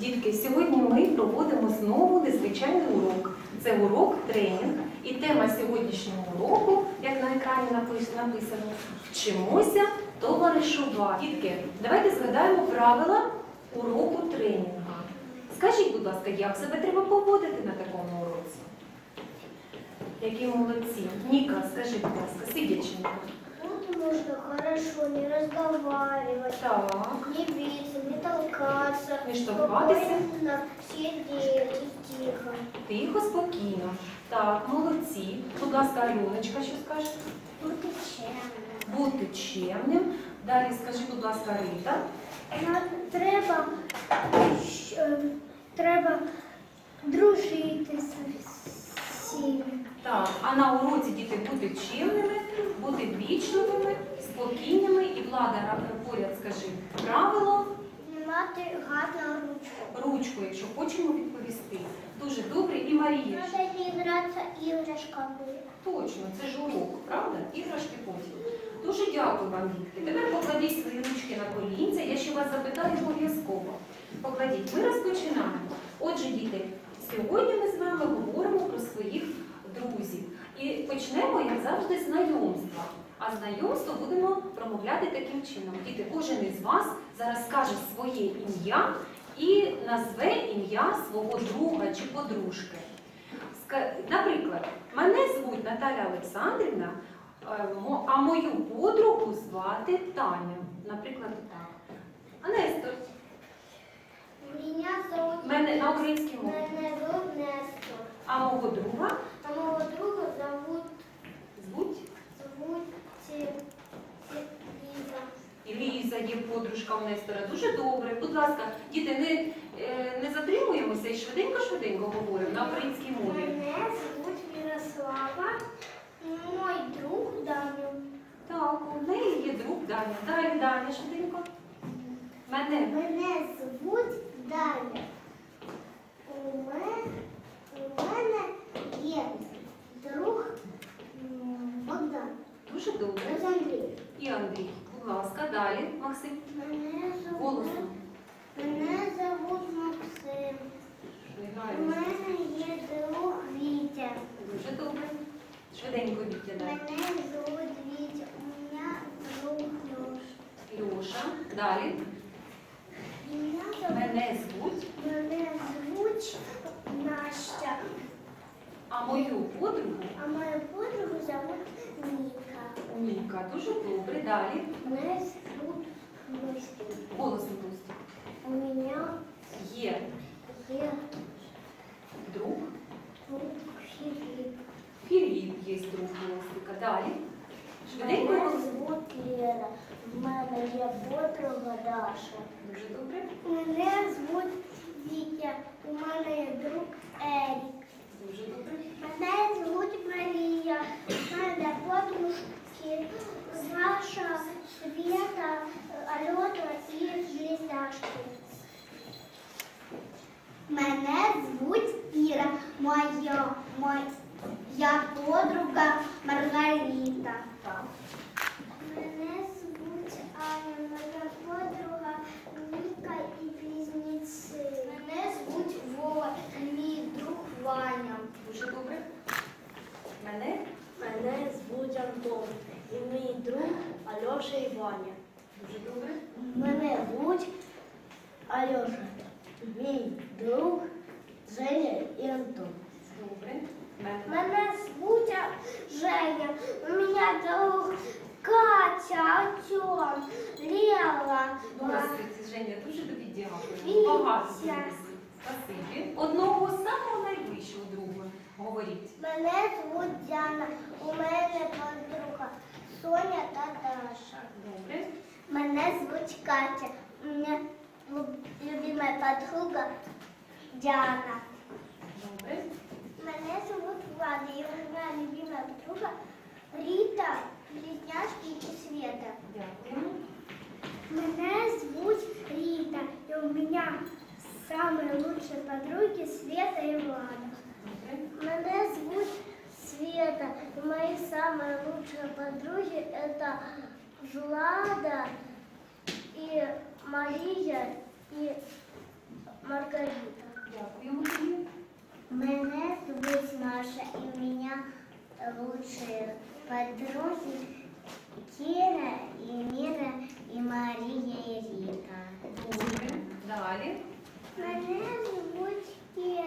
Дітки, сьогодні ми проводимо знову незвичайний урок. Це урок тренінг. І тема сьогоднішнього уроку, як на екрані напис- написано, вчимося товаришувати. Дітки, давайте згадаємо правила уроку тренінга. Скажіть, будь ласка, як себе треба поводити на такому уроці? Які молодці. Ніка, скажи, будь ласка, сидячи. Нужно хорошо не разговаривать, Так. не биться, не толкаться, Не штовхатися. спокойно сидеть и тихо. Тихо, спокійно. Так, молодці. Будь ласка, Альоночка, що скаже? Бути чемним. Бути чемним. Далі скажи, будь ласка, Рита. Нам треба, щ- е, треба дружити з всіми. Так, а на уроці діти бути чемними, бути вічливими, спокійними і влада поряд скажи правило Мати гарну ручку. ручку, якщо хочемо відповісти. Дуже добре. І Марія. Надо не гратися іграшками. Точно, це ж урок, правда? Іграшки потім. Дуже дякую вам, дітки. Тепер покладіть свої ручки на колінця. Я ще вас запитаю обов'язково. Покладіть. Ми розпочинаємо. Отже, діти, сьогодні ми з вами говоримо про своїх друзів. І почнемо, як завжди, з знайомства. А знайомство будемо промовляти таким чином. Діти, кожен із вас зараз скаже своє ім'я і назве ім'я свого друга чи подружки. Наприклад, мене звуть Наталя Олександрівна, е, а мою подругу звати Таня. Наприклад, так. А Нестор, зовут... мене на українській мові. Мене зовут Нестор. А мого друга А моего друга зовут... звуть Зовут... Те- і Ліза, є подружка у Нестора. Дуже добре. Будь ласка, діти, не, е, не затримуємося і швиденько-швиденько говоримо на українській мові. Мене звуть Мирослава. Мой друг Даня. Так, у неї є друг Даня. Далі, Даня, швиденько. Мене. Мене звуть Даня. Голосно пусти. У мене Є є друг. друг Філіп. Філіп є друг Голосника. Далі. Швиденько. Мене голосно. звуть Лера. В мене є подруга Даша. Дуже добре. Мене звуть Вітя. У Альона і Близняшки. Мене звуть Іра. Моя, моя подруга Маргарита. Мене звуть Аня, моя подруга Ніка і близнеці. Мене звуть Вова, мій друг Ваня. Дуже добре. Мене Мене звуть Антон і мій друг Альоша і Ваня. дуже добре. Альоша, мій друг Женя і Антон. Добре. Мене. Звуть Женя. У мене друг Катя, Артем, Лела. Молодець, Женя, дуже тобі дякую. Вітя. Багато друзів. Спасибі. Одного самого найближчого друга. Говоріть. Мене звуть Діана. У мене подруга Соня та Даша. Добре. Мене звуть Катя. У мене любимая подруга Диана. Добре. Мене звуть Влада. І у мене любимая подруга Рита, Близняшки і Света. Дякую. Мене звуть Рита. І у мене самые лучшие подруги Света и Влада. Добре. Мене звуть Света. И мои самые лучшие подруги это Влада и Мария и Маргарита. Дякуємо тобі. Мене звуть Маша і мене лучшие подруги Кира і Міра і Марія і Ріта. Добре. Далі. Мене звуть Кіра.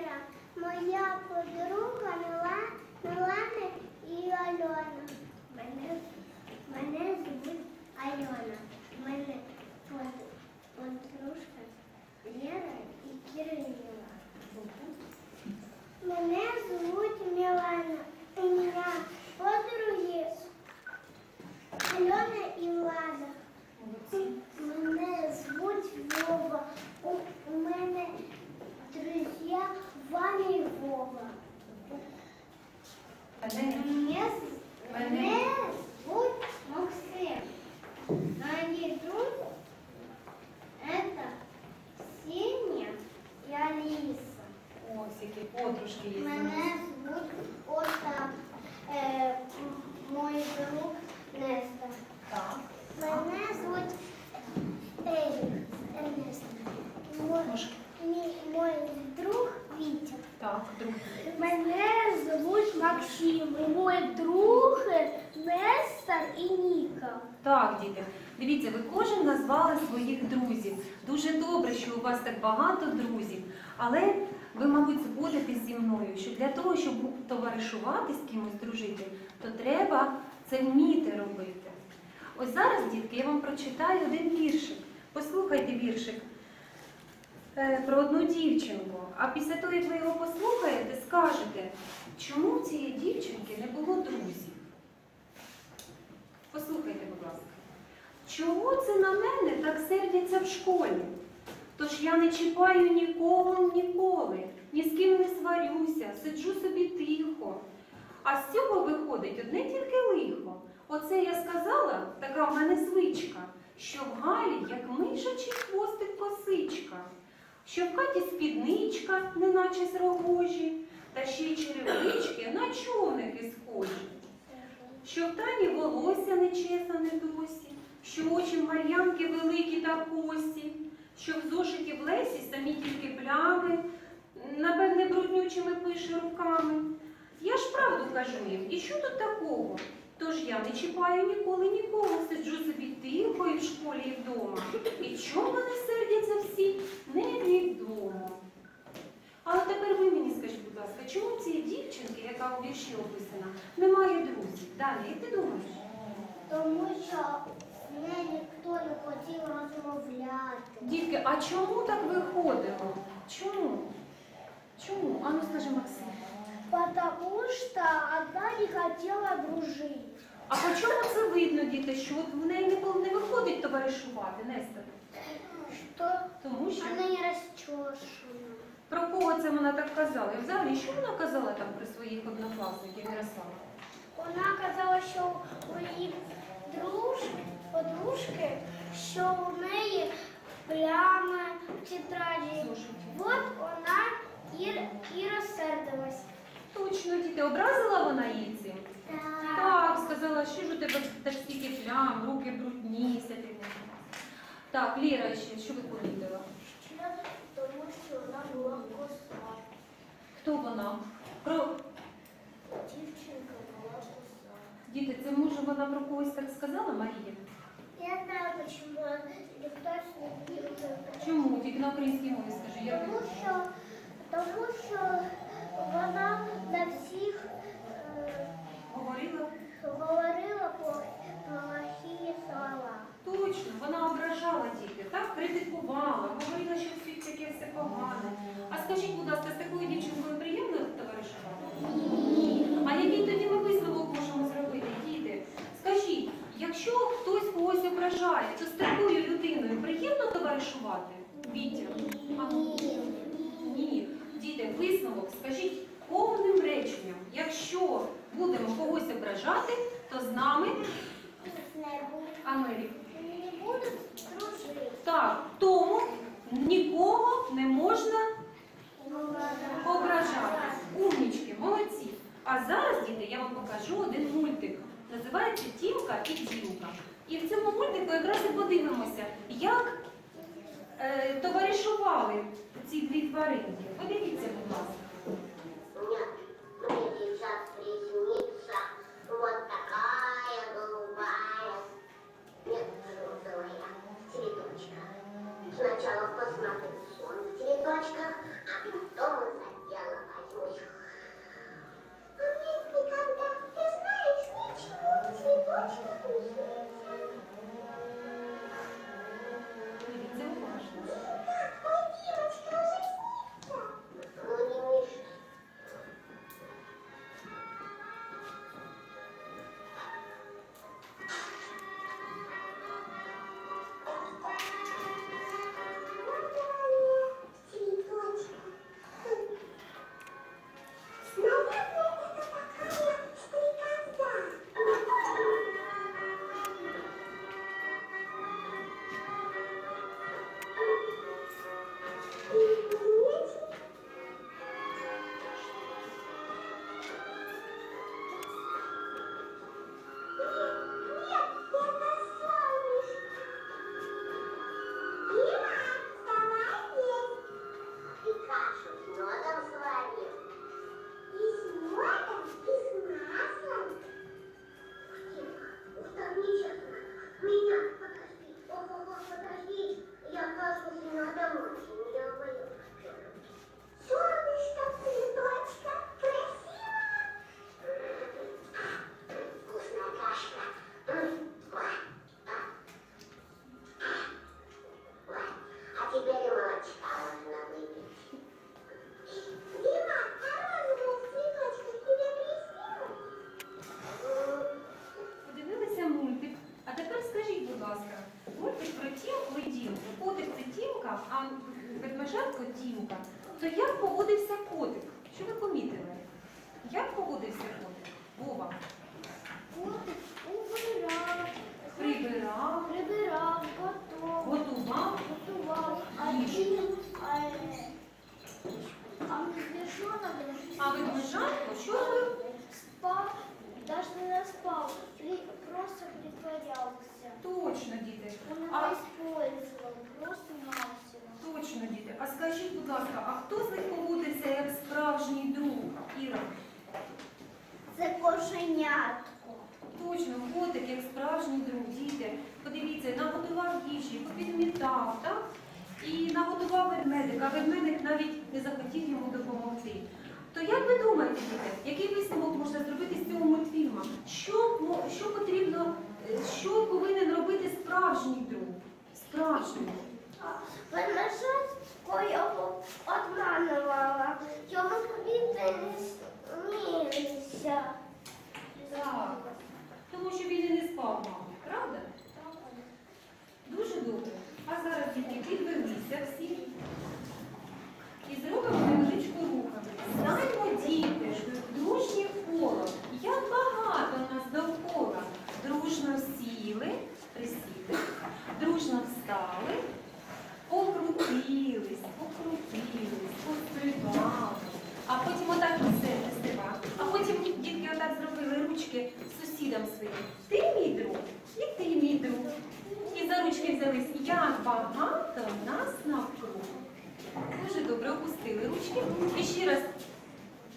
Подружки є. Мене звуть Ота, е, мой друг Неста. Так. Мене звуть Ерік Ернест. Мой, мій, мой друг Вітя. Так, друг. Мене звуть Максим. І мой друг Нестор і Ніка. Так, діти, дивіться, ви кожен назвали своїх друзів. Дуже добре, що у вас так багато друзів. Але ви, мабуть, згодитесь зі мною, що для того, щоб товаришувати з кимось дружити, то треба це вміти робити. Ось зараз, дітки, я вам прочитаю один віршик. Послухайте віршик е, про одну дівчинку. А після того, як ви його послухаєте, скажете, чому цієї дівчинки не було друзів. Послухайте, будь ласка. Чого це на мене так сердяться в школі? Тож я не чіпаю нікого ніколи, ні з ким не сварюся, сиджу собі тихо. А з цього виходить одне тільки лихо. Оце я сказала, така в мене звичка, що в Галі, як мишачий хвостик косичка, що в хаті спідничка, неначе з рогожі, та ще й черевички на човники схожі що в Тані волосся не чесане досі, що очі Мар'янки великі та косі, що в зошиті в Лесі самі тільки плями, напевне, бруднючими пише руками. Я ж правду кажу їм, і що тут такого? Тож я не чіпаю ніколи нікого, сиджу собі тихо і в школі, і вдома. І чому вони сердяться всі? Невідомо. Але тепер ви мені скажіть, будь ласка, чому цієї дівчинки, яка у вірші описана, немає друзів? Далі, як ти думаєш? Тому що з нею ніхто не хотів розмовляти. Дітки, а чому так виходило? Чому? Чому? Ану скажи, Максим. Потому что одна не хотела дружить. А по чому це видно, діти, що от в неї ніколи не виходить товаришувати, Нестор? Что Тому що она не расчешена. про кого це вона так казала? І взагалі, що вона казала там про своїх однокласників Мирослава? Вона казала, що у її друж, подружки, що у неї плями в тетраді. От вона і, і розсердилась. Точно, діти, образила вона її цим? Так, сказала, що ж у тебе так стільки плям, руки брудні, все таке. Так, Ліра ще, що ви помітила? Тому що вона була коса. Хто вона? Про... Дівчинка була коса. Діти, це може вона про когось так сказала, Марія? Я знаю, почему никто не любит. Чому? Тільки на українській мові скажи, як Тому що, тому що вона на всіх е, говорила? говорила плохі, плохі слова. Точно, вона ображала діти, так критикувала, говорила, що в таке все погане. А скажіть, будь ласка, з такою дівчинкою приємно товаришувати? А який тоді ми висновок можемо зробити, діти? Скажіть, якщо хтось когось ображає, то з такою людиною приємно товаришувати? Вітя? Ні. Діти, висновок, скажіть повним реченням, якщо будемо когось ображати, то з нами дружити. Так, тому нікого не можна ображати. Умнічки, молодці. А зараз, діти, я вам покажу один мультик. Називається Тімка і Дімка. І в цьому мультику якраз і подивимося, як е, товаришувати. спали ці дві тваринки? Подивіться, будь ласка. Притворявся. Точно, діти. Он А его использовал, просто навсего. точно, діти. А скажіть, будь ласка, а хто з них поводиться як справжній друг? Іра? Це кошенятко. Точно, котик як справжній друг, діти. Подивіться, наготував їжі, попідмітав, так? І наготував ведмедика, а ведмедик навіть не захотів йому допомогти. То як ви думаєте, діти, який висновок можна зробити з цього мультфільму? Що, що потрібно, що повинен робити справжній друг? Справжній. Ведмежатко його обманувала. Йому повітря не снився. Так. Тому що він і не спав, мабуть, правда? Дуже добре. А зараз діти підвелися всі і зробимо невеличку руханку. Знаємо, діти, дружнє коло. Як багато нас довкола. Дружно сіли, присіли, дружно встали, покрутились, покрутились, пострибали. А потім отак все стрибали. А потім дітки отак зробили ручки сусідам своїм. Ти мій друг, і ти мій друг. І за ручки взялись. Як багато нас навкруг. Дуже добре опустили ручки. І ще раз.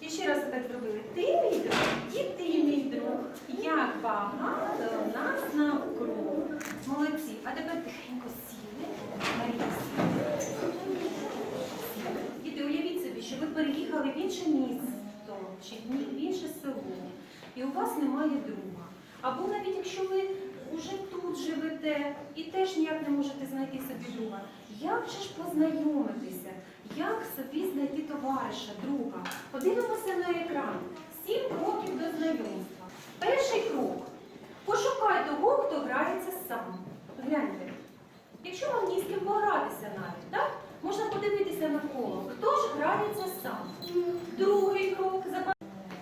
І ще раз так зробили. Ти мій друг, і ти мій друг. Як багато нас навкруг. Молодці. А тепер тихенько сіли. Марія сіли. Діти, уявіть собі, що ви переїхали в інше місто чи в інше село, і у вас немає друга. Або навіть якщо ви вже тут живете і теж ніяк не можете знайти собі друга, як же ж познайомитися? Як собі знайти товариша, друга? Подивимося на екран. Сім кроків до знайомства. Перший крок. Пошукай того, хто грається сам. Гляньте. Якщо вам ні з ким погратися навіть, так? Можна подивитися навколо, хто ж грається сам. Другий крок.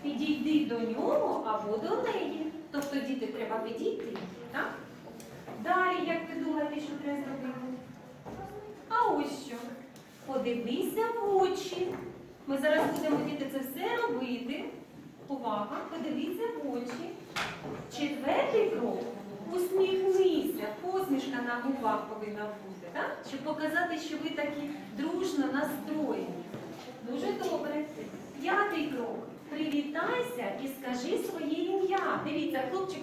Підійди до нього або до неї. Тобто діти треба підійти, так? Далі, як ви думаєте, що треба зробити? А ось що. Подивися в очі. Ми зараз будемо діти це все робити. Увага, подивіться в очі. Четвертий крок. Усміхнися, посмішка на губах повинна бути, так? щоб показати, що ви такі дружно настроєні. Дуже добре. П'ятий крок. Привітайся і скажи своє ім'я. Дивіться, хлопчик,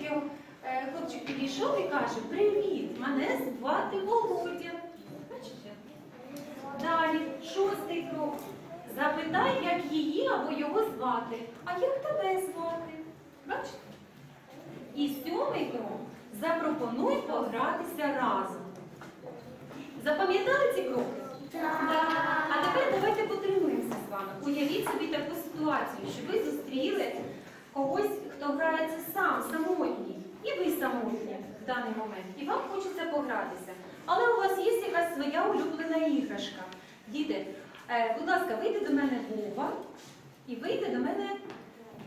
е, хлопчик підійшов і каже: Привіт, мене звати Володя. Бачите? Далі, шостий крок. Запитай, як її або його звати. А як тебе звати? Бачите? І сьомий крок. Запропонуй погратися разом. Запам'ятали ці кроки? Так. А тепер давайте потренуємося з вами. Уявіть собі таку ситуацію, що ви зустріли когось, хто грається сам, самотній. І ви самотні в даний момент. І вам хочеться погратися. Але у вас є якась своя улюблена іграшка. Діти, е, будь ласка, вийде до мене Вова і вийде до мене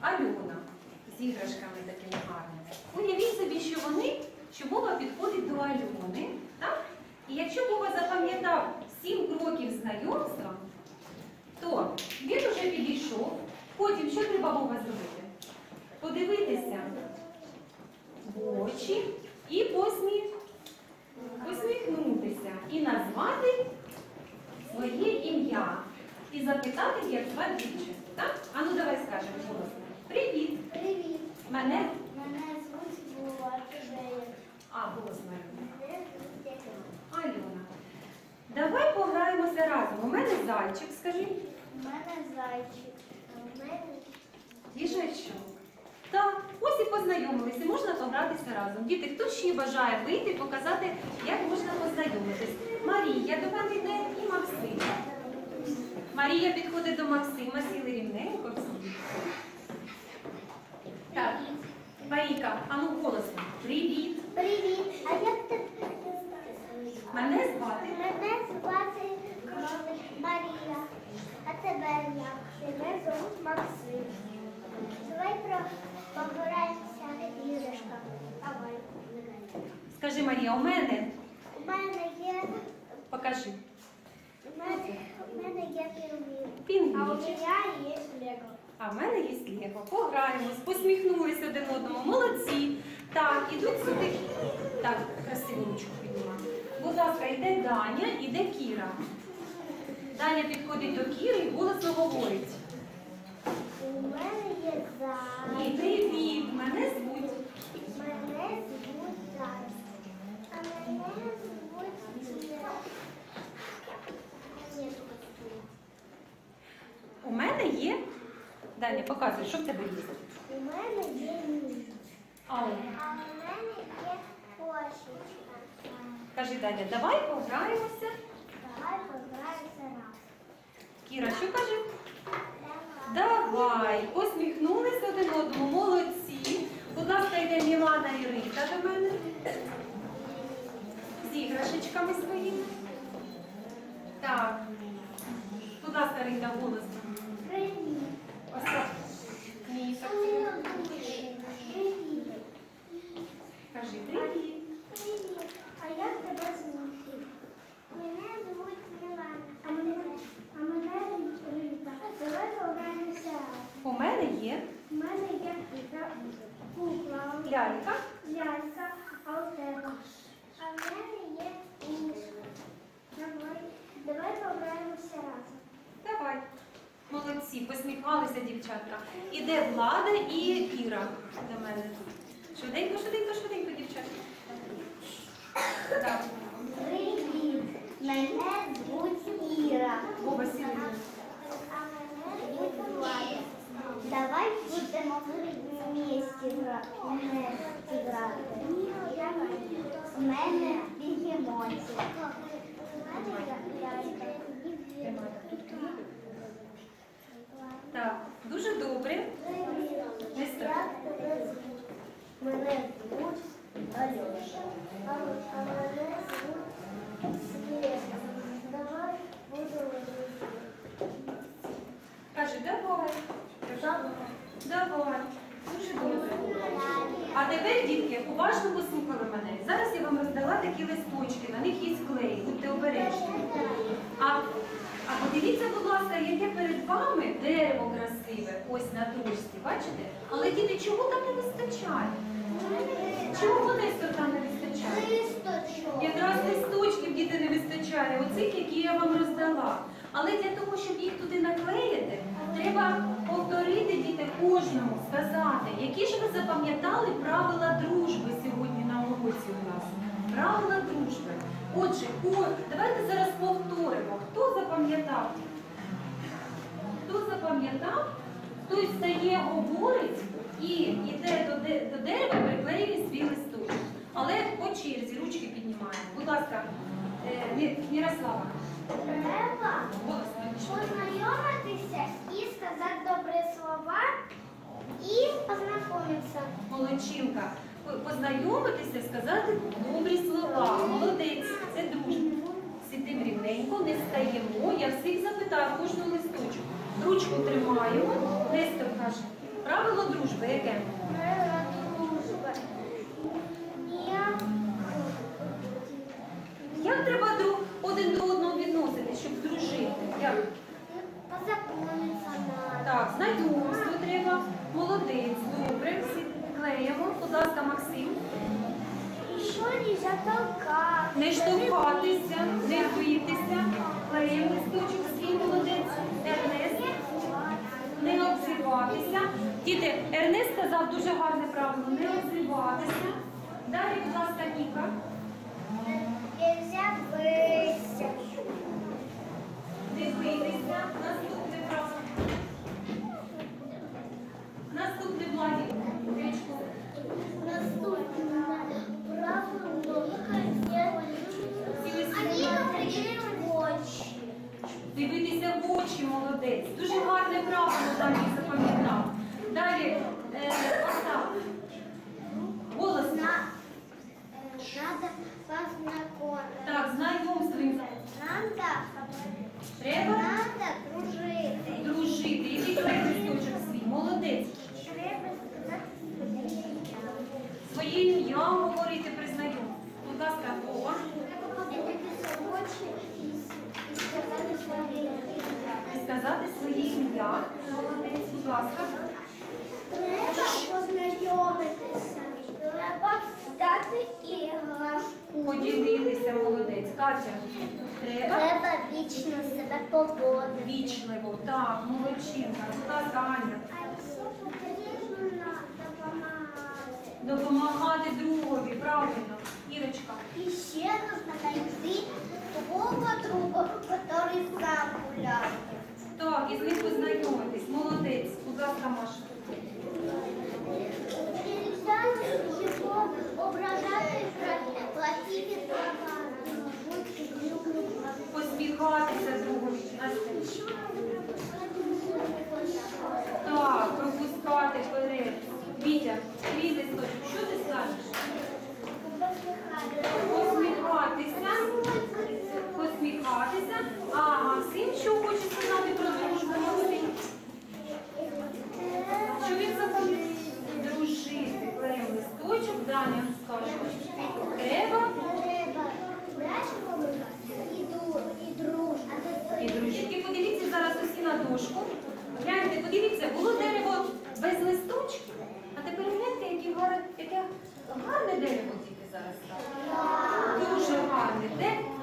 Альона з іграшками такими гарними. Уявіть собі, що вони, що Вова підходить до Альони, так? І якщо Вова запам'ятав сім кроків знайомства, то він вже підійшов. Потім що треба Вова зробити? Подивитися в очі і посміх, посміхнутися і назвати своє ім'я. І запитати, як звати дівчинку. Так? А ну давай скажемо. Привіт! Привіт, Мене. мене звуть Вова, тебе як? А, голосно. Мене? Альона. Давай пограємося разом. У мене зайчик, скажи. У мене зайчик, у мене Їжачок. Так, ось і познайомилися, можна погратися разом. Діти, хто ще бажає вийти показати, як можна познайомитись? Марія до мене йде і Максим. Марія підходить до Максима, сіли рівненько всі. Так, Марійка, а ну голосно. Привіт. Привіт, а як тебе? Мене звати. Мене звати Марія, а тебе як? Звуть Максим. Давай пограємося іграшка. Давай. Скажи, Марія, у мене. У мене є, Покажи. у мене, у мене є пінгвін. Пінгвін. А у мене є Лего. А в мене є Лего. Пограємось, посміхнулися один одному. Молодці. Так, ідуть сюди. Так, красиву ручку піднімаю. Будь ласка, йде Даня, іде Кіра. Даня підходить до Кіри і голосно говорить. У мене є Ні, зайчик. привіт, мене звуть. Мене звуть зайчик. А мене звуть Кіра. У мене є. Даня, показуй, що в тебе є. У мене є ніж. А, у мене є кошечка. кажи, Даня, давай пограємося. Давай пограємося раз. Кіра, що каже? Давай. Посміхнулися один одному, молодці. Будь ласка, йде Мілана і Рита до мене. З іграшечками своїми. Так. Будь ласка, Рита, голосно. Привіт. Ось так. Міша. Привіт. Кажи привіт. Привіт. А як тебе звуть? Мене звуть Мілана. А мене, а мене Рита. Давай пограємося разом. У мене є У мене є Рита, кукла, лялька. лялька, а у тебе? А в мене є мішка. Давай, давай пограємося разом. Давай. Молодці, посміхалися дівчатка. Іде Влада і Кіра до мене. Швиденько, швиденько, швиденько, дівчатка. Так. Привіт. Мене звуть Іра. Вова сіли. А мене звуть Влада. Давай будемо У мене. Так, дуже добре. Не. Як? Мене звуть Альоша. А а мене звуть Света. Давай будемо. Каже, давай. Кажу, Давай. Дуже добре. А тепер, дітки, уважно послухали мене. Зараз я вам роздала такі листочки, на них є клей, будьте обережні. А, а подивіться, будь ласка, яке перед вами дерево красиве, ось на дошці, бачите? Але діти, чого там не вистачає? Чого Нестор там не вистачає? Листочок. Якраз листочків діти не вистачає, оцих, які я вам роздала. Але для того, щоб їх туди наклеїти, треба повторити діти кожному, сказати, які ж ви запам'ятали правила дружби сьогодні на уроці у нас. Правила дружби. Отже, о, давайте зараз повторимо. Хто запам'ятав? Хто запам'ятав, той встає, говорить і йде до, де- до дерева, приклеює свій листочок. Але по черзі ручки піднімаємо. Будь ласка, е, Мірослава, Треба познайомитися і сказати добрі слова і познайомитися. Молодчинка. Познайомитися, сказати добрі слова. Молодець, це дружба. Сидим рівненько, не стаємо. Я всіх запитаю кожну листочку. Ручку тримаємо. Нестор каже. Правило дружби яке? Правила дружби. Я Як треба друг один до одного відноситись, щоб дружити? Як? познайомитися надо. Так, знайомство треба. Молодець, добре. Всі клеїмо. Будь ласка, Максим. Еще нельзя толкать. Не штовхатися, не битися. Клеїмо листочок свій молодець. Ернест. Не обзиватися. Діти, Ернест сказав дуже гарне правило. Не обзиватися. Далі, будь ласка, Ніка. Нельзя выйти. Дивитися. Наступне правило. Наступне Владі. Річку. Наступное правило. Они говорили очень. Дивитися в очі, молодець. Дуже гарне правило там я запам'ятав. Далі, е, Остап. Голосно. Надо познакомиться. Так, знайомство. Надо, Треба надо дружить. дружити. Який клей листочок свій? Молодець. Треба сказати своє ім'я. Своє ім'я говорити при знайомстві. Будь ласка, Вова. Дивитися в очі і і сказати своє ім'я. І сказати Молодець, будь ласка. Треба познайомитися. Треба дати іграшку. Поділитися, молодець. Катя. Треба Треба вічно себе поводити. вічливо. Так, молодчинка. Будь ласка, Аня. А ще потрібно допомагати. Допомагати другові, правильно. Ірочка. И ще нужно найти другого друга, который сам гуляет. Так, із ним познайомитись. Молодець. Будь ласка, Маша. Нельзя его ображать плохими. Посміхатися другові. Настя. Так, пропускати вперед. Вітя, твій листочок, що ти скажеш? Посміхатися. Посміхатися. А Максим що хоче сказати про дружбу? Максим? Що він запам'ятав? Дружити. Клеїмо листочок, Даня скаже. Треба і дружки. Подивіться зараз усі на дошку. Гляньте, подивіться, було дерево без листочків, а тепер гляньте, яке гарне, яке гарне дерево діти зараз стало. Дуже гарне. Де?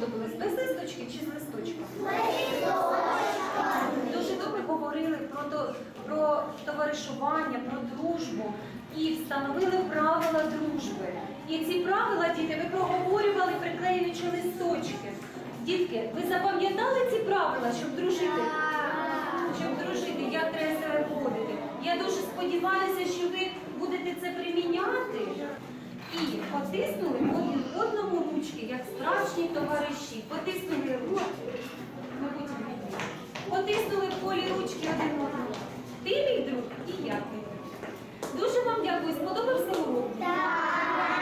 Яке вам більше подобалось? Без листочків чи з листочком? Дуже добре говорили про, про товаришування, про дружбу і встановили правила дружби. І ці правила, діти, ви проговорювали, приклеюючи листочки. Дітки, ви запам'ятали ці правила, щоб дружити? Щоб дружити, як треба себе поводити. Я дуже сподіваюся, що ви будете це приміняти і потиснули один одному ручки, як страшні товариші. Потиснули ручки, потиснули в полі ручки один одному. Ти мій друг і я мій друг. Дуже вам дякую. Сподобався урок? Так!